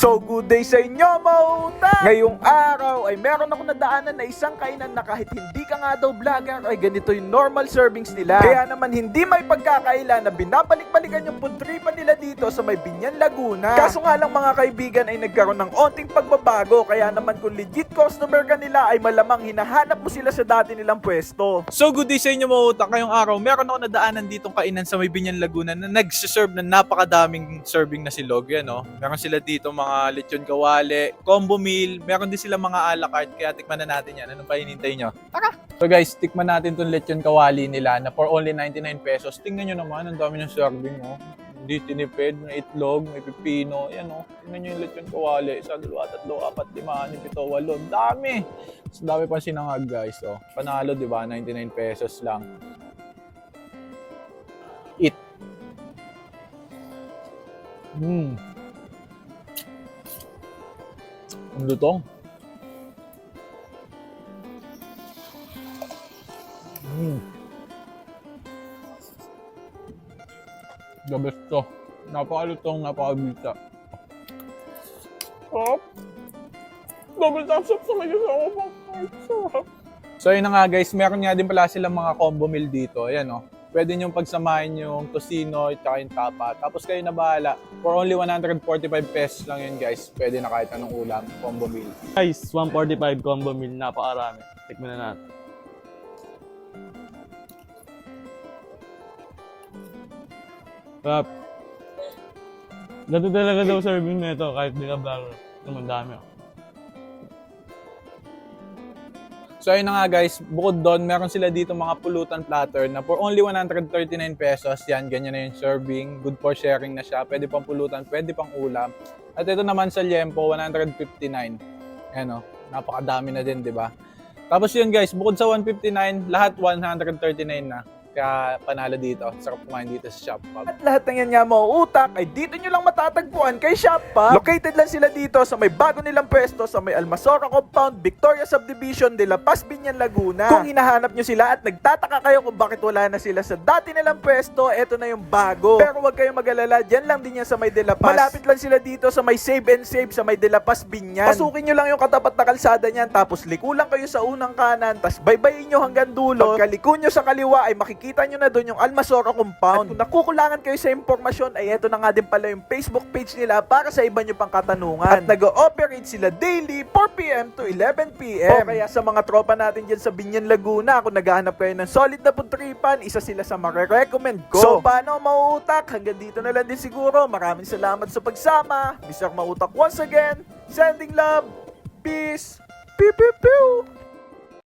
So good day sa inyo, mauta! Ngayong araw ay meron ako nadaanan na isang kainan na kahit hindi ka nga daw vlogger ay ganito yung normal servings nila. Kaya naman hindi may pagkakaila na binabalik-balikan yung puntripan nila dito sa may Binyan, Laguna. Kaso nga lang mga kaibigan ay nagkaroon ng onting pagbabago kaya naman kung legit customer ka nila ay malamang hinahanap mo sila sa dati nilang pwesto. So good day sa inyo mga. Ngayong araw, meron ako nadaanan ditong kainan sa may Binyan Laguna na nagsiserve ng napakadaming serving na silog. Yan, no? Meron sila dito mga lechon kawali, combo meal, meron din sila mga a la carte, kaya tikman na natin yan. Anong pa hinintay nyo? Tara! So guys, tikman natin tong lechon kawali nila na for only 99 pesos. Tingnan nyo naman, ang dami ng serving, oh. Hindi tinipid, may itlog, may pipino, yan oh. Tingnan nyo yung lechon kawali. Isa, dalawa, tatlo, apat, lima, anim, pito, walo. Dami! Mas dami pa sinangag guys, oh. Panalo, di ba? 99 pesos lang. Eat. Hmm. Lutong. Hmm. The best to. Napakalutong, napakalita. Sarap. Double thumbs up sa pa. Ay, sarap. So yun na nga guys, meron nga din pala silang mga combo meal dito. Ayan o. Pwede nyo pagsamahin yung tocino at yung tapa. Tapos kayo na bahala. For only 145 pesos lang yun guys. Pwede na kahit anong ulam, combo meal. Guys, 145 combo meal, napakarami. Tikman na natin. Sarap. Ganito talaga daw serving na ito kahit di ka vlogger. Naman dami oh. So ayun na nga guys, bukod doon, meron sila dito mga pulutan platter na for only 139 pesos. Yan, ganyan na yung serving. Good for sharing na siya. Pwede pang pulutan, pwede pang ulam. At ito naman sa Liempo, 159. Ayan o, napakadami na din, di ba? Tapos yun guys, bukod sa 159, lahat 139 na. Kaya panalo dito. Sarap kumain dito sa Shop Pub. At lahat ng yan nga mga utak ay dito nyo lang matatagpuan kay Shoppa. Located lang sila dito sa may bago nilang pwesto sa may Almasora Compound, Victoria Subdivision de La Paz, Binyan, Laguna. Kung hinahanap nyo sila at nagtataka kayo kung bakit wala na sila sa dati nilang pwesto, eto na yung bago. Pero huwag kayong mag-alala, dyan lang din yan sa may De La Paz. Malapit lang sila dito sa may Save and Save sa may De La Paz, Binyan. Pasukin nyo lang yung katapat na kalsada niyan, tapos liko lang kayo sa unang kanan, tapos baybayin nyo hanggang dulo. Pagkaliko nyo sa kaliwa ay makikita nyo na doon yung Almasora Compound. At kung nakukulangan kayo sa impormasyon, ay eto na nga din pala yung Facebook page nila para sa iba nyo pang katanungan. At nag-ooperate sila daily 4pm to 11pm. O kaya sa mga tropa natin dyan sa Binyan, Laguna, kung naghahanap kayo ng solid na puntripan, isa sila sa marirecommend ko. So, paano mauutak? Hanggang dito na lang din siguro. Maraming salamat sa pagsama. Mr. Mautak once again. Sending love. Peace. Pew, pew, pew.